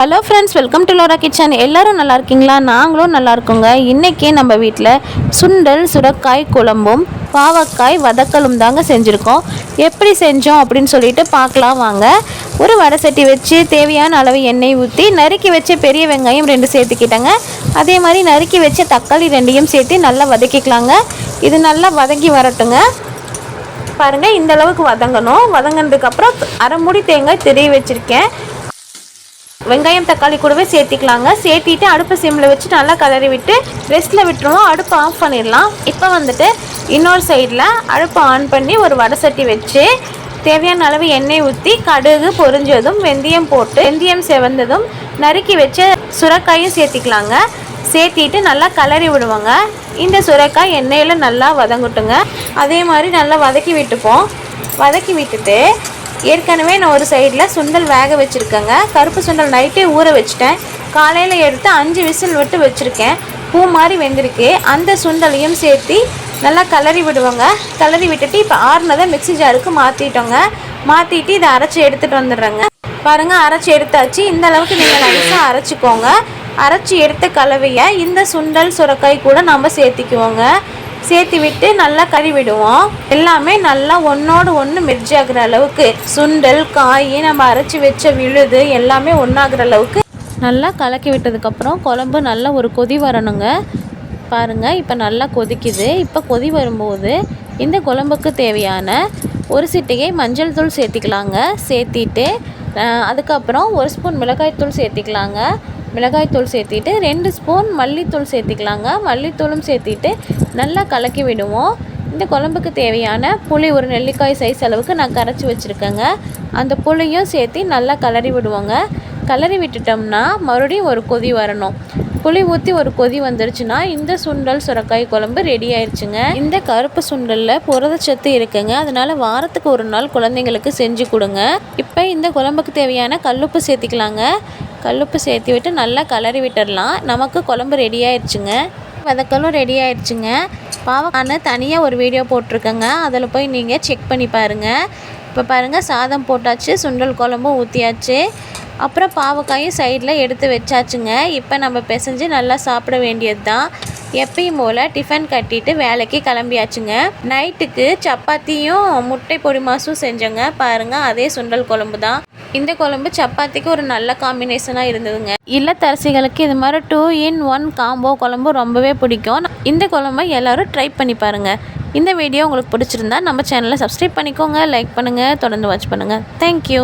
Hello friends welcome to Lora kitchen எல்லோரும் நல்லா இருக்கீங்களா? நாங்களும் நல்லா இருக்கோங்க. இன்றைக்கி நம்ம வீட்டில் சுண்டல் சுரக்காய் குழம்பும் பாவக்காய் வதக்கலும் தாங்க செஞ்சுருக்கோம். எப்படி செஞ்சோம் அப்படின்னு சொல்லிட்டு பார்க்கலாம் வாங்க. ஒரு வடை சட்டி வச்சு தேவையான அளவு எண்ணெய் ஊற்றி நறுக்கி வச்ச பெரிய வெங்காயம் ரெண்டு சேர்த்துக்கிட்டேங்க. அதே மாதிரி நறுக்கி வச்ச தக்காளி ரெண்டையும் சேர்த்து நல்லா வதக்கிக்கலாங்க. இது நல்லா வதங்கி வரட்டுங்க. பாருங்கள் இந்த அளவுக்கு வதங்கணும். வதங்கினதுக்கப்புறம் அரை மூடி தேங்காய் தெரிய வச்சுருக்கேன். வெங்காயம் தக்காளி கூடவே சேர்த்திக்கலாங்க. சேர்த்திட்டு அடுப்பு சிம்மில் வச்சு நல்லா கலரி விட்டு ரெஸ்ட்டில் விட்டுருவோம் அடுப்பு ஆஃப் பண்ணிடலாம். இப்போ வந்துட்டு இன்னொரு சைடில் அடுப்பு ஆன் பண்ணி ஒரு வடை சட்டி வச்சு தேவையான அளவு எண்ணெய் ஊற்றி கடுகு பொரிஞ்சதும் வெந்தயம் போட்டு வெந்தயம் செவந்ததும் நறுக்கி வச்ச சுரக்காயும் சேர்த்திக்கலாங்க. சேர்த்திட்டு நல்லா கலரி விடுவோங்க. இந்த சுரக்காய் எண்ணெயில் நல்லா வதங்கட்டுங்க. அதே மாதிரி நல்லா வதக்கி விட்டுப்போம். வதக்கி விட்டுட்டு ஏற்கனவே நான் ஒரு சைடில் சுண்டல் வேக வச்சுருக்கேங்க. கருப்பு சுண்டல் நைட்டே ஊற வச்சுட்டேன். காலையில் எடுத்து அஞ்சு விசில் விட்டு வச்சுருக்கேன். பூ மாதிரி வெந்திருக்கு. அந்த சுண்டலையும் சேர்த்து நல்லா கலரி விடுவோங்க. கலரி விட்டுட்டு இப்போ ஆறுனதை மிக்சி ஜாருக்கு மாற்றிட்டோங்க மாற்றிட்டு இதை அரைச்சி எடுத்துகிட்டு வந்துடுறேங்க. பாருங்கள் அரைச்சி எடுத்தாச்சு. இந்த அளவுக்கு நீங்கள் நைஸாக அரைச்சிக்கோங்க. அரைச்சி எடுத்த கலவையை இந்த சுண்டல் சுரக்காய் கூட நம்ம சேர்த்திக்குவோங்க. சேர்த்து விட்டு நல்லா கறி விடுவோம் எல்லாமே நல்லா ஒன்றோடு ஒன்று மெர்ஜி ஆகிற அளவுக்கு சுண்டல் காய் நம்ம அரைச்சி வச்ச விழுது எல்லாமே ஒன்றாகிற அளவுக்கு நல்லா கலக்கி விட்டதுக்கப்புறம் குழம்பு நல்லா ஒரு கொதி வரணுங்க. பாருங்கள் இப்போ நல்லா கொதிக்குது. இப்போ கொதி வரும்போது இந்த குழம்புக்கு தேவையான ஒரு சிட்டிகை மஞ்சள் தூள் சேர்த்திக்கலாங்க. சேர்த்திட்டு அதுக்கப்புறம் ஒரு ஸ்பூன் மிளகாய் தூள் சேர்த்திக்கலாங்க. மிளகாய்த்தூள் சேர்த்திட்டு ரெண்டு ஸ்பூன் மல்லித்தூள் சேர்த்திக்கலாங்க. மல்லித்தூளும் சேர்த்திட்டு நல்லா கலக்கி விடுவோம். இந்த குழம்புக்கு தேவையான புளி ஒரு நெல்லிக்காய் சைஸ் அளவுக்கு நான் கரைச்சி வச்சுருக்கேங்க. அந்த புளியும் சேர்த்து நல்லா கலரி விடுவோங்க. கலரி விட்டுட்டோம்னா மறுபடியும் ஒரு கொதி வரணும். புளி ஊற்றி ஒரு கொதி வந்துருச்சுன்னா இந்த சுண்டல் சுரக்காய் குழம்பு ரெடி ஆயிடுச்சுங்க இந்த கருப்பு சுண்டலில் புரதச்சத்து இருக்குங்க. அதனால் வாரத்துக்கு ஒரு நாள் குழந்தைங்களுக்கு செஞ்சு கொடுங்க. இப்போ இந்த குழம்புக்கு தேவையான கல்லுப்பு சேர்த்திக்கலாங்க. கல்லுப்பு சேர்த்து விட்டு நல்லா கலரி விட்டுடலாம். நமக்கு குழம்பு ரெடி ஆயிடுச்சுங்க. வதக்கலும் ரெடி ஆயிடுச்சுங்க. பாவக்கான தனியாக ஒரு வீடியோ போட்டிருக்கேங்க. அதில் போய் நீங்கள் செக் பண்ணி பாருங்கள் இப்போ பாருங்கள் சாதம் போட்டாச்சு சுண்டல் குழம்பும் ஊற்றியாச்சு அப்புறம் பாவக்காயும் சைடில் எடுத்து வச்சாச்சுங்க. இப்போ நம்ம பிசைஞ்சு நல்லா சாப்பிட வேண்டியது தான் எப்பயும் போல் டிஃபன் கட்டிட்டு வேலைக்கு கிளம்பியாச்சுங்க. நைட்டுக்கு சப்பாத்தியும் முட்டை பொடி மாசும் செஞ்சோங்க. பாருங்கள் அதே சுண்டல் குழம்பு தான் இந்த குழம்பு சப்பாத்திக்கு ஒரு நல்ல காம்பினேஷனாக இருந்ததுங்க. இல்லத்தரசிகளுக்கு இது மாதிரி டூ இன் ஒன் காம்போ குழம்பு ரொம்பவே பிடிக்கும். இந்த குழம்பை எல்லாரும் ட்ரை பண்ணி பாருங்கள் இந்த வீடியோ உங்களுக்கு பிடிச்சிருந்தா நம்ம சேனலை சப்ஸ்கிரைப் பண்ணிக்கோங்க லைக் பண்ணுங்கள் தொடர்ந்து வாட்ச் பண்ணுங்கள் தேங்க்யூ